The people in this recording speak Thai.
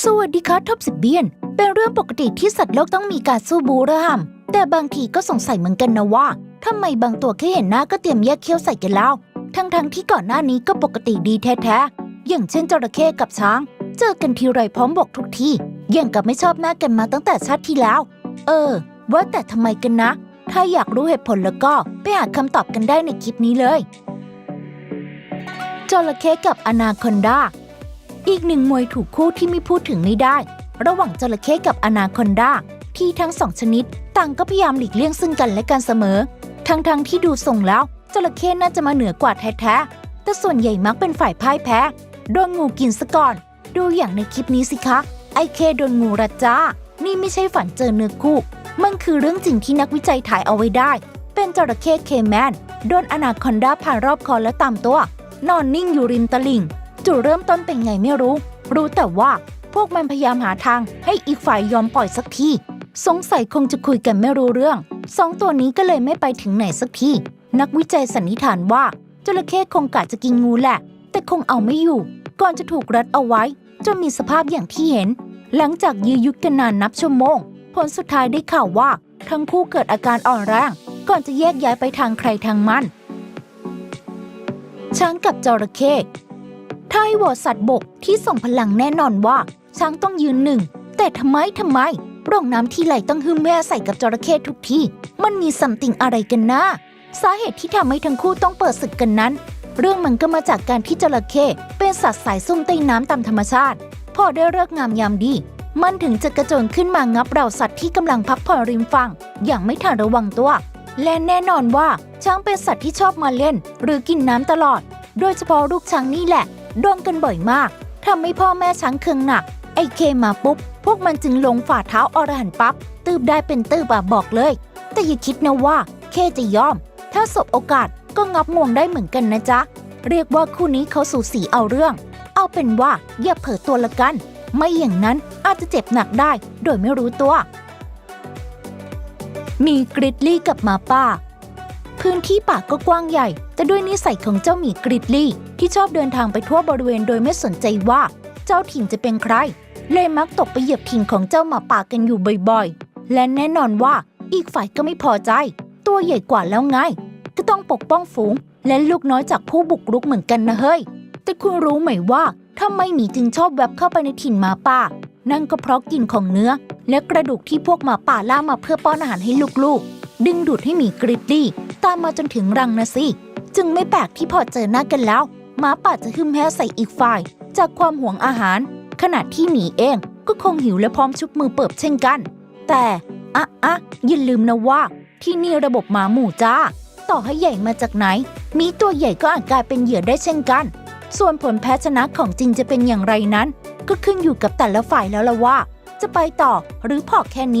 สวัสดีค่ะท็อปสิบเบียน เป็นเรื่องปกติที่สัตว์โลกต้องมีการสู้บูรห่ำแต่บางทีก็สงสัยเหมือนกันนะว่าทำไมบางตัวแค่เห็นหน้าก็เตรียมแยกเขี้ยวใส่กันแล้ว ทั้งๆที่ก่อนหน้านี้ก็ปกติดีแท้ๆ อย่างเช่นจระเข้กับช้าง เจอกันทีไรพร้อมบอกทุกทีอย่างกับไม่ชอบหน้ากันมาตั้งแต่ชาติที่แล้ว เออ ว่าแต่ทำไมกันนะ ถ้าอยากรู้เหตุผลแล้วก็ไปหาคำตอบกันได้ในคลิปนี้เลยจระเข้กับอนาคอนดา อีกหนึ่งมวยถูกคู่ที่ไม่พูดถึงไม่ได้ ระหว่างจระเข้กับอนาคอนดาที่ทั้งสองชนิด ต่างก็พยายามหลีกเลี่ยงซึ่งกันและกันเสมอ ทั้งๆทที่ดูทรงแล้วจระเข้น่าจะมาเหนือกว่าแท้ๆแต่ส่วนใหญ่มักเป็นฝ่ายพ่ายแพ้โดนงูกินซะก่อน ดูอย่างในคลิปนี้สิคะ ไอเคโดนงูรัดจ้า นี่ไม่ใช่ฝันเจอเนื้อคู่ มันคือเรื่องจริงที่นักวิจัยถ่ายเอาไว้ได้ เป็นจระเข้เคแมนโดนอนาคอนดาผ่านรอบคอและตามตัว นอนนิ่งอยู่ริมตลิ่ง จุดเริ่มต้นเป็นไงไม่รู้ รู้แต่ว่าพวกมันพยายามหาทางให้อีกฝ่ายยอมปล่อยสักที สงสัยคงจะคุยกันไม่รู้เรื่อง สองตัวนี้ก็เลยไม่ไปถึงไหนสักที นักวิจัยสันนิษฐานว่าจระเข้คงกะจะกินงูแหละ แต่คงเอาไม่อยู่ ก่อนจะถูกรัดเอาไว้ จนมีสภาพอย่างที่เห็น หลังจากยื้อยุดกันนานนับชั่วโมง ผลสุดท้ายได้ข่าวว่า ทั้งคู่เกิดอาการอ่อนแรง ก่อนจะแยกย้ายไปทางใครทางมันช้างกับจระเข้ ถ้าให้โหวตสัตว์บกที่ส่งพลังแน่นอนว่า ช้างต้องยืนหนึ่ง แต่ทำไมทำไมโรงน้ำที่ไหลต้องหึมแม่ใส่กับจระเข้ทุกที่ มันมีสัมติงอะไรกันนะ สาเหตุที่ทำให้ทั้งคู่ต้องเปิดศึกกันนั้น เรื่องมันก็มาจากการที่จระเข้เป็นสัตว์สายซุ่มใต้น้ำตามธรรมชาติ พอได้เลิกงามยามดี มันถึงจะกระโจนขึ้นมางับเราสัตว์ที่กำลังพักผ่อนริมฝั่งอย่างไม่ทันระวังตัว และแน่นอนว่าช้างเป็นสัตว์ที่ชอบมาเล่น หรือกินน้ำตลอด โดยเฉพาะลูกช้างนี่แหละ โดนกันบ่อยมากทำให้พ่อแม่ช้างเคืองหนัก ไอ้เคมาปุ๊บ พวกมันจึงลงฝ่าเท้าอรหันปั๊บตืบได้เป็นตืบอะบอกเลย แต่อย่าคิดนะว่า เคจะยอม ถ้าสบโอกาสก็งับงวงได้เหมือนกันนะจ๊ะ เรียกว่าคู่นี้เขาสูสีเอาเรื่อง เอาเป็นว่าอย่าเผลอตัวละกัน ไม่อย่างนั้นอาจจะเจ็บหนักได้ โดยไม่รู้ตัว มีกริดลี่กับมาป่า พื้นที่ป่าก็กว้างใหญ่ แต่ด้วยนิสัยของเจ้าหมีกริดลี่ ที่ชอบเดินทางไปทั่วบริเวณโดยไม่สนใจว่า เจ้าถิ่นจะเป็นใคร เลยมักตกไปเหยียบถิ่นของเจ้าหมาป่ากันอยู่บ่อยๆ และแน่นอนว่าอีกฝ่ายก็ไม่พอใจ ตัวใหญ่กว่าแล้วไง ก็ต้องปกป้องฝูง และลูกน้อยจากผู้บุกรุกเหมือนกันนะเฮ้ย แต่คุณรู้ไหมว่าทำไมหมีจึงชอบแวบเข้าไปในถิ่นหมาป่า นั่นก็เพราะกลิ่นของเนื้อ และกระดูกที่พวกหมาป่าล่ามาเพื่อป้อนอาหารให้ลูกๆ ดึงดูดให้หมีกริดลี่ ตามมาจนถึงรังนะสิ จึงไม่แปลกที่พอเจอหน้ากันแล้วหมาป่าจะหึมแห้ใส่อีกฝ่าย จากความหวงอาหาร ขณะที่หมีเองก็คงหิวและพร้อมชุบมือเปิบเช่นกัน แต่อะอะอย่าลืมนะว่า ที่นี่ระบบหมาหมู่จ้า ต่อให้ใหญ่มาจากไหน มีตัวใหญ่ก็อาจกลายเป็นเหยื่อได้เช่นกัน ส่วนผลแพ้ชนะของจริงจะเป็นอย่างไรนั้น ก็ขึ้นอยู่กับแต่ละฝ่ายแล้วละว่า จะไปต่อหรือพอแค่นี้